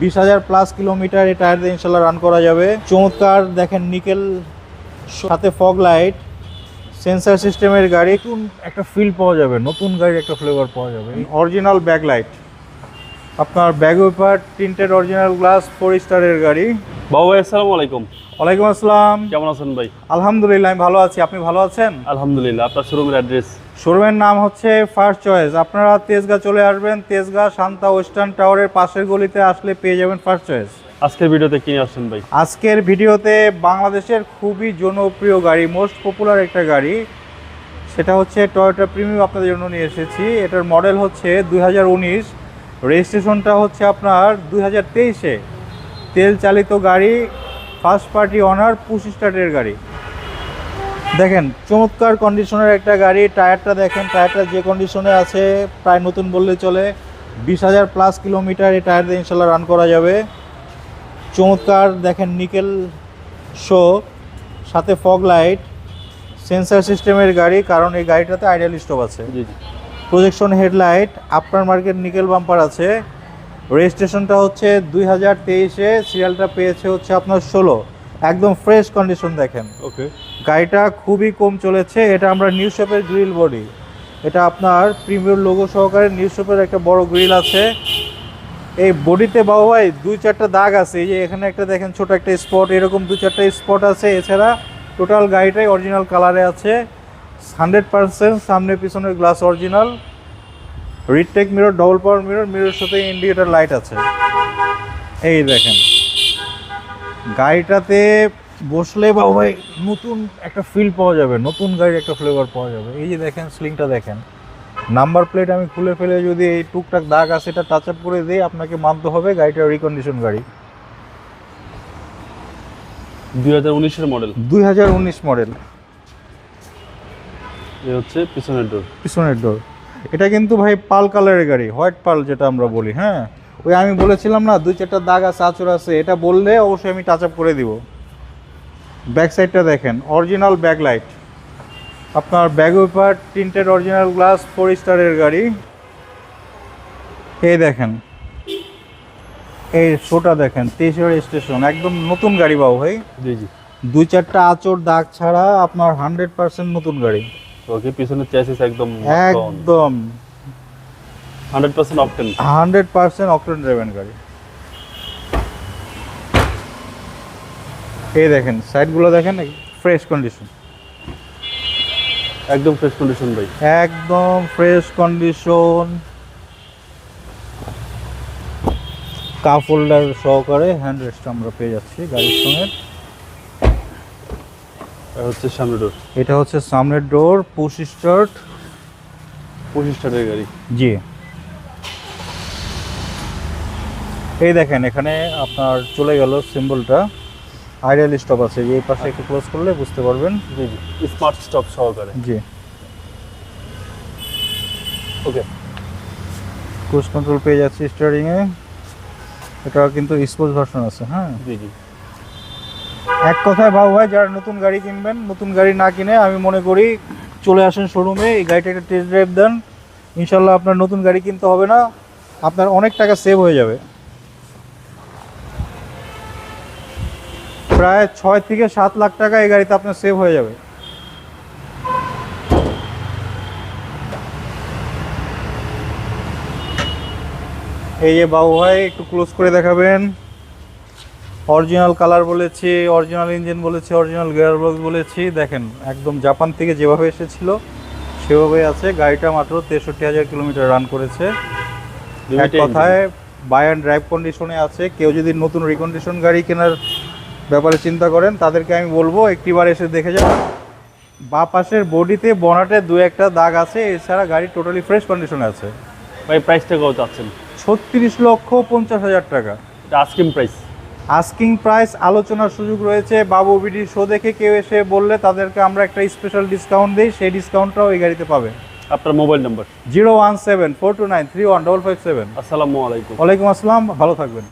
বিশ হাজার plus kilometre এই টায়ার দিয়ে ইনশাল্লাহ রান করা যাবে। চমৎকার, দেখেন নিকেল সাথে ফগ লাইট সেন্সার সিস্টেমের গাড়ি, নতুন একটা ফিল পাওয়া যাবে, নতুন গাড়ির একটা ফ্লেভার পাওয়া যাবে। অরিজিনাল ব্যাক লাইট আপনার ব্যাগ ওয়েপার তিনটের অরিজিনাল গ্লাস ফোর স্টারের গাড়ি। বাবু ভাই আসসালামু আলাইকুম। ওয়ালাইকুম আসসালাম। কেমন আছেন ভাই? আলহামদুলিল্লাহ আমি ভালো আছি। আপনি ভালো আছেন? আলহামদুলিল্লাহ আপনার শোরুমের অ্যাড্রেস শোরুমের নাম হচ্ছে ফার্স্ট চয়েস আপনারা তেজগাঁ চলে আসবেন। তেজগাঁ শান্তা ওয়েস্টার্ন টাওয়ারের পাশের গলিতে আসলে পেয়ে যাবেন ফার্স্ট চয়েস আজকের ভিডিওতে আসছেন ভাই? আজকের ভিডিওতে বাংলাদেশের খুবই জনপ্রিয় গাড়ি মোস্ট পপুলার একটা গাড়ি। সেটা হচ্ছে টয়োটা প্রিমিয়াম আপনাদের জন্য নিয়ে এসেছি। এটার মডেল হচ্ছে দু হাজার উনিশ। রেজিস্ট্রেশনটা হচ্ছে আপনার দুই হাজার তেইশে। তেল চালিত গাড়ি ফার্স্ট পার্টি অনার পুশ স্টার্টের গাড়ি। দেখেন চমৎকার কন্ডিশনের একটা গাড়ি টায়ারটা দেখেন টায়ারটা যে কন্ডিশনে আছে প্রায় নতুন বললে চলে। বিশ হাজার প্লাস কিলোমিটার এই টায়ার দিয়ে ইনশাল্লাহ রান করা যাবে। চমৎকার দেখেন নিকেল শো সাথে ফগ লাইট সেন্সার সিস্টেমের গাড়ি কারণ এই গাড়িটাতে আইডিয়াল স্টপ আছে। Projection headlight after market nickel bumper আছে। রেজিস্ট্রেশনটা হচ্ছে দুই হাজার তেইশে সিরিয়ালটা পেয়েছে হচ্ছে আপনার ষোলো। একদম ফ্রেশ কন্ডিশন দেখেন। ওকে গাড়িটা খুবই কম চলেছে এটা আমরা নিউ শেপের গ্রিল বডি এটা আপনার প্রিমিয়ার লোগো সহকারে নিউ শেপের একটা বড় গ্রিল আছে। এই বডিতে বাবু ভাই দুই চারটা দাগ আছে এই যে এখানে একটা দেখেন ছোট একটা স্পট এরকম দু চারটা স্পট আছে। এছাড়া টোটাল গাড়িটাই অরিজিনাল কালারে আছে। হান্ড্রেড পার্সেন্ট সামনে পিছনের glass original retake mirror double power mirror mirror সাথে ইন্ডিকেটার লাইট আছে। এই দেখেন। গাড়িটাতে বসলে বা ভাই নতুন একটা ফিল পাওয়া যাবে নতুন গাড়ির একটা ফ্লেভার পাওয়া যাবে। এই যে দেখেন স্লিংটা দেখেন। নাম্বার প্লেট আমি খুলে ফেলে যদি এই টুকটাক দাগ আছে এটা টাচ আপ করে দিই আপনাকে মানতে হবে গাড়িটা রিকন্ডিশন গাড়ি। দুই হাজার উনিশের মডেল দুই হাজার উনিশ মডেল এ হচ্ছে পিছনের ডোর পিছনের ডোর এটা কিন্তু ভাই পাল কালারের গাড়ি হোয়াইট পাল যেটা আমরা বলি হ্যাঁ? ওই আমি বলেছিলাম না দুই চারটা দাগ আছে আচর আছে এটা বললে অবশ্যই আমি টাচ আপ করে দিব। ব্যাক সাইডটা দেখেন অরিজিনাল ব্যাক লাইট আপনার ব্যাগ ওয়েপার তিনটের অরিজিনাল গ্লাস ফোর স্টারের গাড়ি। এই দেখেন এই শোটা দেখেন তেইশের স্টেশন একদম নতুন গাড়ি বাবু ভাই। জি জি। দুই চারটা আচর দাগ ছাড়া আপনার হান্ড্রেড পার্সেন্ট নতুন গাড়ি। ওকে পিছনের চ্যাসিস একদম একদম। হান্ড্রেড পার্সেন্ট অপটেন হান্ড্রেড পার্সেন্ট অক্টেন ড্রাইভেন গাড়ি। এই দেখেন সাইডগুলো দেখেন ফ্রেশ কন্ডিশন একদম ফ্রেশ কন্ডিশন ভাই। একদম ফ্রেশ কন্ডিশন কাপ হোল্ডার সহকারে হ্যান্ড রেস্ট আমরা পেয়ে যাচ্ছি গাড়ির সঙ্গে। হচ্ছে সামনে ডোর এটা হচ্ছে সামনের ডোর পুশ স্টার্ট পঁচিশ স্টারের গাড়ি। জি। এই দেখেন এখানে আপনার চলে গেল সিম্বলটা আইডিয়াল স্টপ আছে এই পাশে একটু ক্লোজ করলে বুঝতে পারবেন। জি জি। স্মার্ট স্টপ সহকারে। জি। ওকে ক্রুজ কন্ট্রোল পেয়ে যাচ্ছি স্টারিংয়ে এটা কিন্তু স্পোর্টস ভার্সন আছে হ্যাঁ? জি জি। এক কথায় ভাব ভাই, যারা নতুন গাড়ি কিনবেন, নতুন গাড়ি না কিনে আমি মনে করি চলে আসেন শোরুমে এই গাড়িটা একটা টেস্ট ড্রাইভ দেন। ইনশাল্লাহ আপনার নতুন গাড়ি কিনতে হবে না, আপনার অনেক টাকা সেভ হয়ে যাবে। প্রায় ছয় থেকে সাত লাখ টাকা এই গাড়িতে আপনার সেভ হয়ে যাবে। এই যে বাবু ভাই, একটু ক্লোজ করে দেখাবেন। অরিজিনাল কালার বলেছি অরিজিনাল ইঞ্জিন বলেছি অরিজিনাল গিয়ার বক্স বলেছি। দেখেন একদম জাপান থেকে যেভাবে এসেছিল সেভাবে আছে। গাড়িটা মাত্র তেষট্টি হাজার কিলোমিটার রান করেছে। এক কথায় বাই অ্যান্ড ড্রাইভ কন্ডিশনে আছে। কেউ যদি নতুন রিকন্ডিশন গাড়ি কেনার ব্যাপারে চিন্তা করেন তাদেরকে আমি বলব একটিবার এসে দেখে যান। বা পাশের বডিতে বনাটে দু একটা দাগ আছে। এছাড়া গাড়ি টোটালি ফ্রেশ কন্ডিশনে আছে। ভাই প্রাইসটা কত চাচ্ছেন? ছত্রিশ লক্ষ পঞ্চাশ হাজার টাকা। আস্কিং প্রাইস আস্কিং প্রাইস আলোচনার সুযোগ রয়েছে। বাবু বিডি শো দেখে কেউ এসে বললে তাদেরকে আমরা একটা স্পেশাল ডিসকাউন্ট দিই সেই ডিসকাউন্টটাও এই গাড়িতে পাবে। আপনার mobile number zero one seven four two nine three one double five seven. আসসালামু আলাইকুম। ওয়ালাইকুম আসসালাম ভালো থাকবেন।